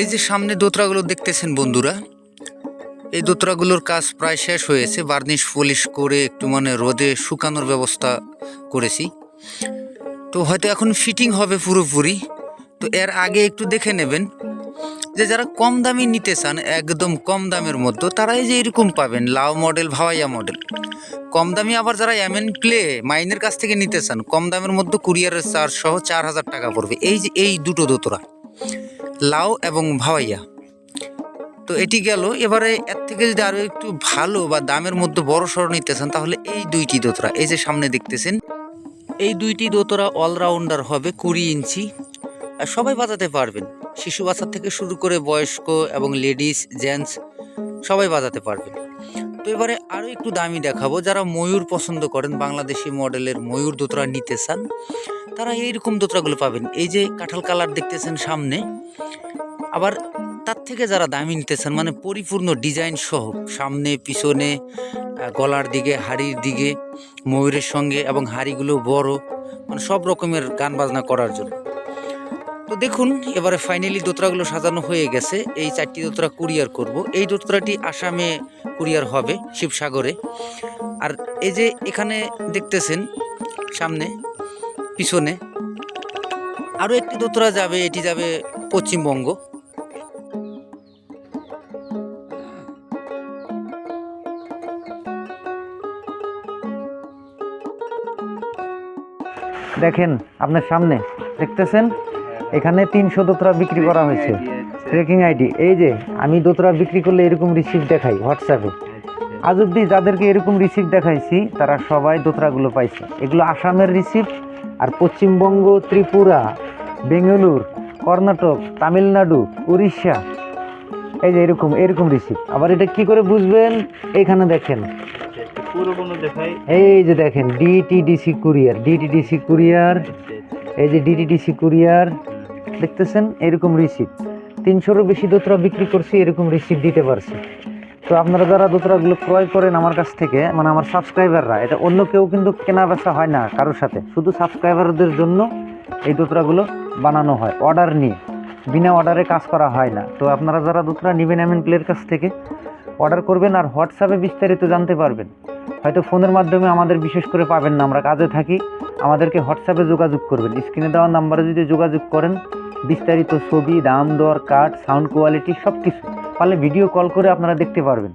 এই যে সামনে দোতরাগুলো দেখতেছেন বন্ধুরা, এই দোতরাগুলোর কাজ প্রায় শেষ হয়েছে। বার্নিশ পলিশ করে একটু মানে রোদে শুকানোর ব্যবস্থা করেছি। তো হয়তো এখন ফিটিং হবে পুরোপুরি। তো এর আগে একটু দেখে নেবেন যে যারা কম দামি নিতে চান, একদম কম দামের মধ্যে তারা এই যে এরকম পাবেন, লাউ মডেল ভাওয়াইয়া মডেল কম দামি আবার যারা এমএন প্লে মাইনের কাছ থেকে নিতে চান, কম দামের মধ্যে কুরিয়ারের চার্জ সহ চার হাজার টাকা পড়বে। এই যে এই দুটো দোতরা লাউ এবং ভাওয়াইয়া। তো এটি গেল। এবারে এর থেকে যদি আরও একটু ভালো বা দামের মধ্যে বড় সড়ো নিতে চান, তাহলে এই দুইটি দোতরা, এই যে সামনে দেখতেছেন, এই দুইটি দোতরা অলরাউন্ডার হবে কুড়ি ইঞ্চি। আর সবাই বাজাতে পারবেন। শিশু বাচ্চা থেকে শুরু করে বয়স্ক এবং লেডিস জেন্টস সবাই বাজাতে পারবেন। তো এবারে আরও একটু দামি দেখাবো। যারা ময়ূর পছন্দ করেন, বাংলাদেশি মডেলের ময়ূর দোতরা নিতে চান, তারা এইরকম দোতরাগুলো পাবেন। এই যে কাঁঠাল কালার দেখতেছেন সামনে, আবার তার থেকে যারা দামি নিতে চান মানে পরিপূর্ণ ডিজাইন সহ, সামনে, পিছনে গলার দিকে, হাড়ির দিকে, ময়ূরের সঙ্গে এবং হাড়িগুলো বড় মানে সব রকমের গান বাজনা করার জন্য। দেখুন, এবারে ফাইনালি দোতরাগুলো সাজানো হয়ে গেছে। এই চারটি দোতরা কুরিয়ার করব। এই দোতরাটি আসামে কুরিয়ার হবে, শিবসাগরে। আর এই যে এখানে দেখতেছেন, সামনে, পিছনে আরও একটি দোতরা যাবে, এটি যাবে পশ্চিমবঙ্গ। দেখেন, আপনার সামনে, দেখতেছেন? এখানে তিনশো দোতরা বিক্রি করা হয়েছে। ট্রেকিং আইডি এই যে, আমি দোতরা বিক্রি করলে এরকম রিসিপ্ট দেখাই হোয়াটসঅ্যাপে আজ অব্দি যাদেরকে এরকম রিসিপ্ট দেখাইছি, তারা সবাই দোতরাগুলো পাইছে। এগুলো আসামের রিসিপ্ট আর পশ্চিমবঙ্গ, ত্রিপুরা, বেঙ্গালুর, কর্ণাটক, তামিলনাড়ু, উড়িষ্যা। এই যে, এরকম এরকম রিসিপ্ট আবার এটা কি করে বুঝবেন? এখানে দেখেন। এই যে দেখেন ডিটিডিসি কুরিয়ার ডিটিডিসি কুরিয়ার এই যে ডিটিডিসি কুরিয়ার দেখতেছেন এরকম রিসিপ্ট তিনশোরও বেশি দোতরা বিক্রি করছি, এরকম রিসিপ্ট দিতে পারছি। তো আপনারা যারা দোতরাগুলো ক্রয় করেন আমার কাছ থেকে মানে আমার সাবস্ক্রাইবাররা এটা অন্য কেউ কিন্তু কেনা বেচা হয় না কারোর সাথে। শুধু সাবস্ক্রাইবারদের জন্য এই দোতরাগুলো বানানো হয় অর্ডার নিয়ে। বিনা অর্ডারে কাজ করা হয় না। তো আপনারা যারা দোতরা নেবেন এমন প্লের কাছ থেকে অর্ডার করবেন আর হোয়াটসঅ্যাপে বিস্তারিত জানতে পারবেন। হয়তো ফোনের মাধ্যমে আমাদের বিশেষ করে পাবেন না, আমরা কাজে থাকি। আমাদেরকে হোয়াটসঅ্যাপে যোগাযোগ করবেন। স্ক্রিনে দেওয়া নাম্বারে যদি যোগাযোগ করেন বিস্তারিত ছবি, দাম দর কাঠ সাউন্ড কোয়ালিটি সব কিছু পারলে ভিডিও কল করে আপনারা দেখতে পারবেন।